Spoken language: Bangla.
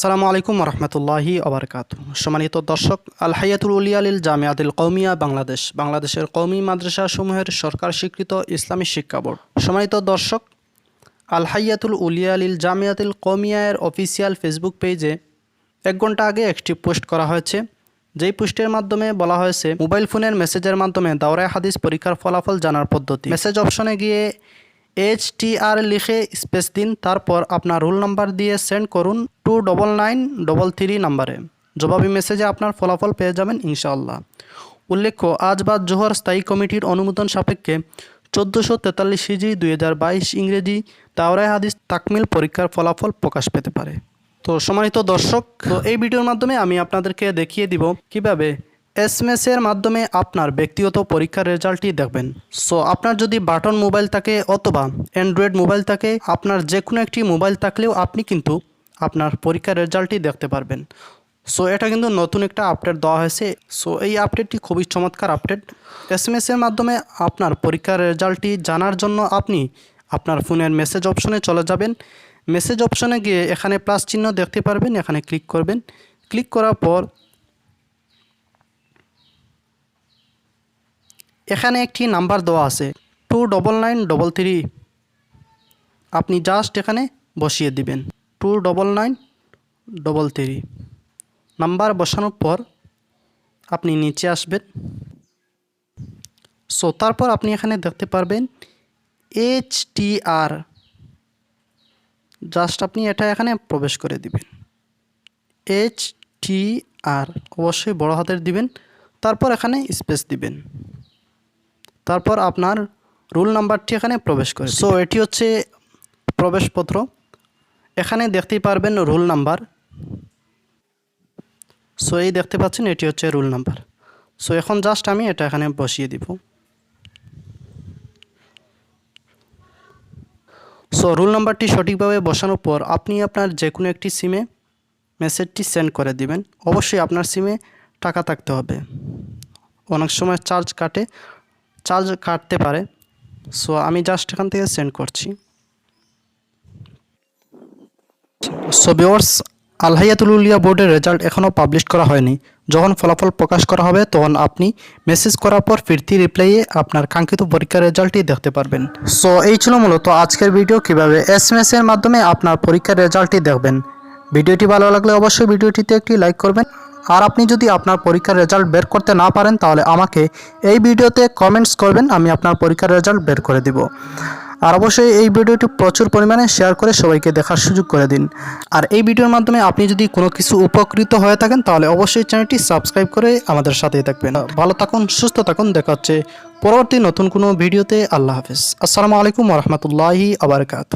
আসসালামু আলাইকুম রহমতুল্লাহি আবরকাত সম্মানিত দর্শক আল হায়াতুল উলিয়ালিল জামিয়াতুল কৌমিয়া বাংলাদেশ, বাংলাদেশের কৌমি মাদ্রাসাসমূহের সরকার স্বীকৃত ইসলামী শিক্ষা বোর্ড। সম্মানিত দর্শক আল হায়াতুল উলিয়ালিল জামিয়াতুল কৌমিয়ার অফিসিয়াল ফেসবুক পেজে এক ঘণ্টা আগে একটি পোস্ট করা হয়েছে। যেই পোস্টের মাধ্যমে বলা হয়েছে, মোবাইল ফোনের মেসেজের মাধ্যমে দাওরায় হাদিস পরীক্ষার ফলাফল জানার পদ্ধতি। মেসেজ অপশনে গিয়ে এইচ টি আর লিখে স্পেস দিন, তারপর আপনার রোল নাম্বার দিয়ে সেন্ড করুন two double nine double three নাম্বারে। জবাবি মেসেজে আপনার ফলাফল পেয়ে যাবেন ইনশাআল্লাহ। উল্লেখ্য, আজ বাদ জোহর স্থায়ী কমিটির অনুমোদন সাপেক্ষে চোদ্দোশো তেতাল্লিশ হিজি দুই হাজার বাইশ ইংরেজি দাওরায় হাদিস তাকমিল পরীক্ষার ফলাফল প্রকাশ পেতে পারে। তো সম্মানিত দর্শক, তো এই ভিডিওর মাধ্যমে আমি আপনাদেরকে দেখিয়ে দিব কীভাবে এসএমএস এর মাধ্যমে আপনার ব্যক্তিগত পরীক্ষার রেজাল্টটি দেখবেন। সো আপনার যদি বাটন মোবাইল থাকে অথবা অ্যান্ড্রয়েড মোবাইল থাকে, আপনার যে কোনো একটি মোবাইল থাকলেও আপনি কিন্তু আপনার পরীক্ষার রেজাল্টটি দেখতে পারবেন। সো এটা কিন্তু নতুন একটা আপডেট দেওয়া হয়েছে। সো এই আপডেটটি খুবই চমৎকার আপডেট। এসএমএস এর মাধ্যমে আপনার পরীক্ষার রেজাল্টটি জানার জন্য আপনি আপনার ফোনের মেসেজ অপশনে চলে যাবেন। মেসেজ অপশনে গিয়ে এখানে প্লাস চিহ্ন দেখতে পারবেন, এখানে ক্লিক করবেন। ক্লিক করার পর এখানে একটি নাম্বার দেওয়া আছে। Two double nine double three আপনি জাস্ট এখানে বসিয়ে দিবেন। Two double nine double three number বসানোর পর আপনি নিচে আসবেন। সো তারপর আপনি এখানে দেখতে পারবেন এইচ টি আর জাস্ট আপনি এটা এখানে প্রবেশ করে দিবেন। এইচ টি আর অবশ্যই বড় হাতের দিবেন। তারপর এখানে স্পেস দিবেন। তারপর আপনার রুল নাম্বারটি এখানে প্রবেশ করে। সো এটি হচ্ছে প্রবেশপত্র। এখানে দেখতেই পারবেন রুল নাম্বার। সো এই দেখতে পাচ্ছেন এটি হচ্ছে রুল নাম্বার। সো এখন জাস্ট আমি এটা এখানে বসিয়ে দিব। সো রুল নাম্বারটি সঠিকভাবে বসানোর পর আপনি আপনার যে কোনো একটি সিমে মেসেজটি সেন্ড করে দিবেন। অবশ্যই আপনার সিমে টাকা থাকতে হবে। অনেক সময় চার্জ কাটে। চার্জ কাটতে পারে। সো আমি জাস্ট এখান থেকে সেন্ড করছি। সো ভিওর্স আলহাইয়াতুল উলিয়া বোর্ডের রেজাল্ট এখনও পাবলিশ করা হয়নি। যখন ফলাফল প্রকাশ করা হবে, তখন আপনি মেসেজ করার পর ফিরতি রিপ্লাইয়ে আপনার কাঙ্ক্ষিত পরীক্ষার রেজাল্টটি দেখতে পারবেন। সো এই ছিল মূলত আজকের ভিডিও কীভাবে এস এর মাধ্যমে আপনার পরীক্ষার রেজাল্টটি দেখবেন। ভিডিওটি ভালো লাগলে অবশ্যই ভিডিওটিতে একটি লাইক করবেন। আর আপনি যদি আপনার পরীক্ষার রেজাল্ট বের করতে না পারেন, তাহলে আমাকে এই ভিডিওতে কমেন্টস করবেন, আমি আপনার পরীক্ষার রেজাল্ট বের করে দিব। আর অবশ্যই এই ভিডিওটি প্রচুর পরিমাণে শেয়ার করে সবাইকে দেখার সুযোগ করে দিন। আর এই ভিডিওর মাধ্যমে আপনি যদি কোনো কিছু উপকৃত হয়ে থাকেন, তাহলে অবশ্যই চ্যানেলটি সাবস্ক্রাইব করে আমাদের সাথেই থাকবেন। ভালো থাকুন, সুস্থ থাকুন, দেখা হচ্ছে পরবর্তী নতুন কোনো ভিডিওতে। আল্লাহ হাফেজ। আসসালামু আলাইকুম রহমতুল্লাহি আবরকাত